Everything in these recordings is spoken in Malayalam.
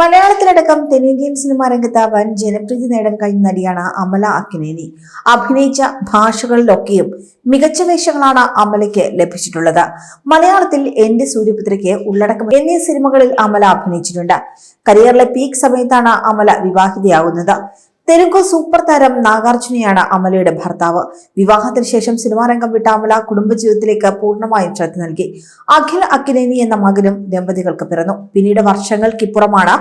മലയാളത്തിലടക്കം തെന്നിന്ത്യൻ സിനിമാ രംഗത്ത് വൻ ജനപ്രീതി നേടാൻ കഴിഞ്ഞ നടിയാണ് അമല അക്കിനേനി അഭിനയിച്ച ഭാഷകളിലൊക്കെയും മികച്ച വേഷങ്ങളാണ് അമലയ്ക്ക് ലഭിച്ചിട്ടുള്ളത്. മലയാളത്തിൽ എന്റെ സൂര്യപുത്രിക്ക് ഉള്ളടക്കം എന്നീ സിനിമകളിൽ അമല അഭിനയിച്ചിട്ടുണ്ട്. കരിയറിലെ പീക്ക് സമയത്താണ് അമല വിവാഹിതയാകുന്നത്. തെലുങ്ക് സൂപ്പർ താരം നാഗാർജുനയാണ് അമലയുടെ ഭർത്താവ്. വിവാഹത്തിന് ശേഷം സിനിമാ രംഗം വിട്ട അമല കുടുംബജീവിതത്തിലേക്ക് പൂർണമായും ശ്രദ്ധ നൽകി. അഖിൽ അക്കിനേനി എന്ന മകനും ദമ്പതികൾക്ക് പിറന്നു. പിന്നീട് വർഷങ്ങൾക്കിപ്പുറമാണ്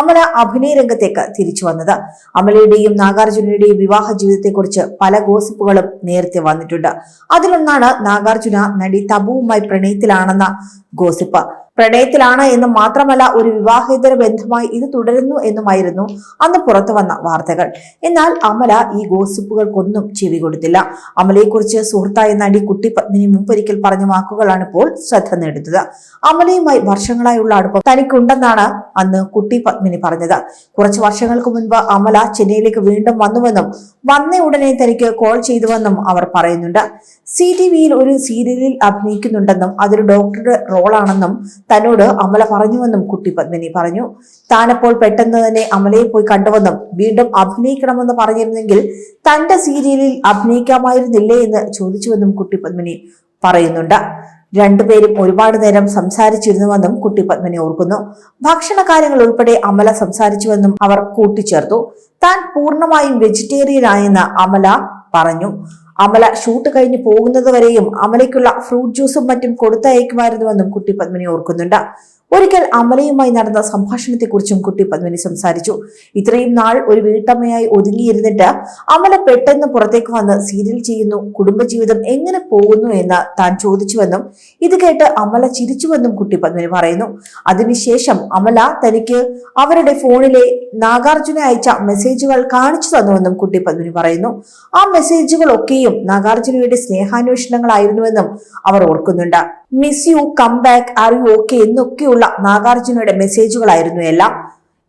അമല അഭിനയ രംഗത്തേക്ക് തിരിച്ചു വന്നത്. അമലയുടെയും നാഗാർജുനയുടെയും വിവാഹ ജീവിതത്തെക്കുറിച്ച് പല ഗോസിപ്പുകളും നേരത്തെ വന്നിട്ടുണ്ട്. അതിലൊന്നാണ് നാഗാർജുന നടി തബുവുമായി പ്രണയത്തിലാണെന്ന ഗോസിപ്പ്. പ്രണയത്തിലാണ് എന്ന് മാത്രമല്ല ഒരു വിവാഹേതര ബന്ധമായി ഇത് തുടരുന്നു എന്നുമായിരുന്നു അന്ന് പുറത്തു വന്ന വാർത്തകൾ. എന്നാൽ അമല ഈ ഗോസിപ്പുകൾക്കൊന്നും ചെവി കൊടുത്തില്ല. അമലയെക്കുറിച്ച് സുഹൃത്തായ നടി കുട്ടി പത്മിനി മുമ്പൊരിക്കൽ പറഞ്ഞ വാക്കുകളാണ് ഇപ്പോൾ ശ്രദ്ധ നേടുന്നത്. അമലയുമായി വർഷങ്ങളായുള്ള അടുപ്പം തനിക്കുണ്ടെന്നാണ് അന്ന് കുട്ടി പത്മിനി പറഞ്ഞത്. കുറച്ച് വർഷങ്ങൾക്ക് മുൻപ് അമല ചെന്നൈയിലേക്ക് വീണ്ടും വന്നുവെന്നും വന്ന ഉടനെ തനിക്ക് കോൾ ചെയ്തുവെന്നും അവർ പറയുന്നുണ്ട്. സി ടി വിയിൽ ഒരു സീരിയലിൽ അഭിനയിക്കുന്നുണ്ടെന്നും അതൊരു ഡോക്ടറുടെ റോളാണെന്നും തന്നോട് അമല പറഞ്ഞുവെന്നും കുട്ടി പത്മിനി പറഞ്ഞു. താനപ്പോൾ പെട്ടെന്ന് തന്നെ അമലയെ പോയി കണ്ടുവെന്നും വീണ്ടും അഭിനയിക്കണമെന്ന് പറഞ്ഞിരുന്നെങ്കിൽ തന്റെ സീരിയലിൽ അഭിനയിക്കാമായിരുന്നില്ലേ എന്ന് ചോദിച്ചുവെന്നും കുട്ടി പത്മിനി പറയുന്നുണ്ട്. രണ്ടുപേരും ഒരുപാട് നേരം സംസാരിച്ചിരുന്നുവെന്നും കുട്ടി പത്മിനി ഓർക്കുന്നു. ഭക്ഷണ കാര്യങ്ങൾ ഉൾപ്പെടെ അമല സംസാരിച്ചുവെന്നും അവർ കൂട്ടിച്ചേർത്തു. താൻ പൂർണമായും വെജിറ്റേറിയൻ ആയെന്ന് അമല പറഞ്ഞു. അമല ഷൂട്ട് കഴിഞ്ഞ് പോകുന്നത് വരെയും അമലയ്ക്കുള്ള ഫ്രൂട്ട് ജ്യൂസും മറ്റും കൊടുത്തയക്കുമായിരുന്നുവെന്നും കുട്ടി പത്മിനി ഓർക്കുന്നുണ്ട്. ഒരിക്കൽ അമലയുമായി നടന്ന സംഭാഷണത്തെക്കുറിച്ചും കുട്ടി പത്മിനി സംസാരിച്ചു. ഇത്രയും നാൾ ഒരു വീട്ടമ്മയായി ഒതുങ്ങിയിരുന്നിട്ട് അമല പെട്ടെന്ന് പുറത്തേക്ക് വന്ന് സീരിയൽ ചെയ്യുന്നു കുടുംബജീവിതം എങ്ങനെ പോകുന്നു എന്ന് താൻ ചോദിച്ചുവെന്നും ഇത് കേട്ട് അമല ചിരിച്ചുവെന്നും കുട്ടി പത്മിനി പറയുന്നു. അതിനുശേഷം അമല തനിക്ക് അവരുടെ ഫോണിലെ നാഗാർജുന അയച്ച മെസ്സേജുകൾ കാണിച്ചു തന്നുവെന്നും കുട്ടി പത്മിനി പറയുന്നു. ആ മെസ്സേജുകളൊക്കെയും നാഗാർജുനയുടെ സ്നേഹാന്വേഷണങ്ങളായിരുന്നുവെന്നും അവർ ഓർക്കുന്നുണ്ട്. Miss you come back are you okay എന്നൊക്കെയുള്ള നാഗാർജുനയുടെ മെസ്സേജുകളായിരുന്നു എല്ലാം.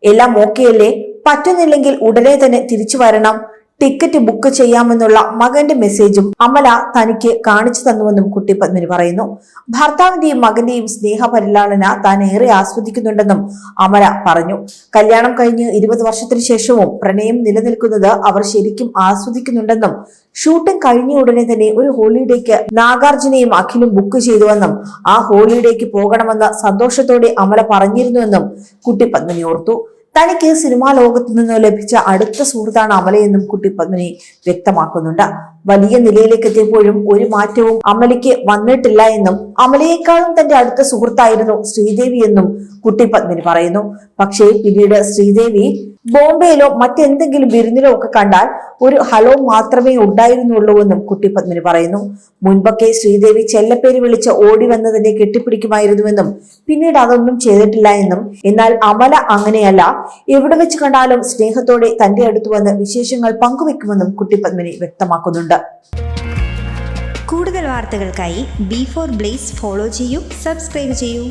എല്ലാം ഓക്കെയല്ലേ പറ്റുന്നില്ലെങ്കിൽ ഉടനെ തന്നെ തിരിച്ചു വരണം. ടിക്കറ്റ് ബുക്ക് ചെയ്യാമെന്നുള്ള മകന്റെ മെസ്സേജും അമല തനിക്ക് കാണിച്ചു തന്നുവെന്നും കുട്ടി പത്മിനി പറയുന്നു. ഭർത്താവിന്റെയും മകന്റെയും സ്നേഹപരിലാളന താൻ ഏറെ ആസ്വദിക്കുന്നുണ്ടെന്നും അമല പറഞ്ഞു. കല്യാണം കഴിഞ്ഞ് ഇരുപത് വർഷത്തിന് ശേഷവും പ്രണയം നിലനിൽക്കുന്നത് അവർ ശരിക്കും ആസ്വദിക്കുന്നുണ്ടെന്നും ഷൂട്ടിംഗ് കഴിഞ്ഞ ഉടനെ തന്നെ ഒരു ഹോളിഡേക്ക് നാഗാർജുനയും അഖിലും ബുക്ക് ചെയ്തുവെന്നും ആ ഹോളിഡേക്ക് പോകണമെന്ന് സന്തോഷത്തോടെ അമല പറഞ്ഞിരുന്നുവെന്നും കുട്ടി പത്മിനി ഓർത്തു. തനിക്ക് സിനിമാ ലോകത്തു നിന്നും ലഭിച്ച അടുത്ത സുഹൃത്താണ് അമലയെന്നും കുട്ടി പത്മിനി വ്യക്തമാക്കുന്നുണ്ട്. വലിയ നിലയിലേക്ക് എത്തിയപ്പോഴും ഒരു മാറ്റവും അമലയ്ക്ക് വന്നിട്ടില്ല എന്നും അമലയെക്കാളും തന്റെ അടുത്ത സുഹൃത്തായിരുന്നു ശ്രീദേവി എന്നും കുട്ടി പത്മിനി പറയുന്നു. പക്ഷേ പിന്നീട് ശ്രീദേവി ബോംബെയിലോ മറ്റെന്തെങ്കിലും വിരുന്നിലോ ഒക്കെ കണ്ടാൽ ഒരു ഹലോ മാത്രമേ ഉണ്ടായിരുന്നുള്ളൂ എന്നും കുട്ടി പത്മിനി പറയുന്നു. മുൻപൊക്കെ ശ്രീദേവി ചെല്ലപ്പേര് വിളിച്ച് ഓടി വന്നതിനെ കെട്ടിപ്പിടിക്കുമായിരുന്നുവെന്നും പിന്നീട് അതൊന്നും ചെയ്തിട്ടില്ല എന്നും. എന്നാൽ അമല അങ്ങനെയല്ല. എവിടെ വെച്ച് കണ്ടാലും സ്നേഹത്തോടെ തന്റെ അടുത്ത് വന്ന് വിശേഷങ്ങൾ പങ്കുവെക്കുമെന്നും കുട്ടി പത്മിനി വ്യക്തമാക്കുന്നുണ്ട്. കൂടുതൽ വാർത്തകൾക്കായി ബി ഫോർ ബ്ലേസ് ഫോളോ ചെയ്യൂ സബ്സ്ക്രൈബ് ചെയ്യൂ.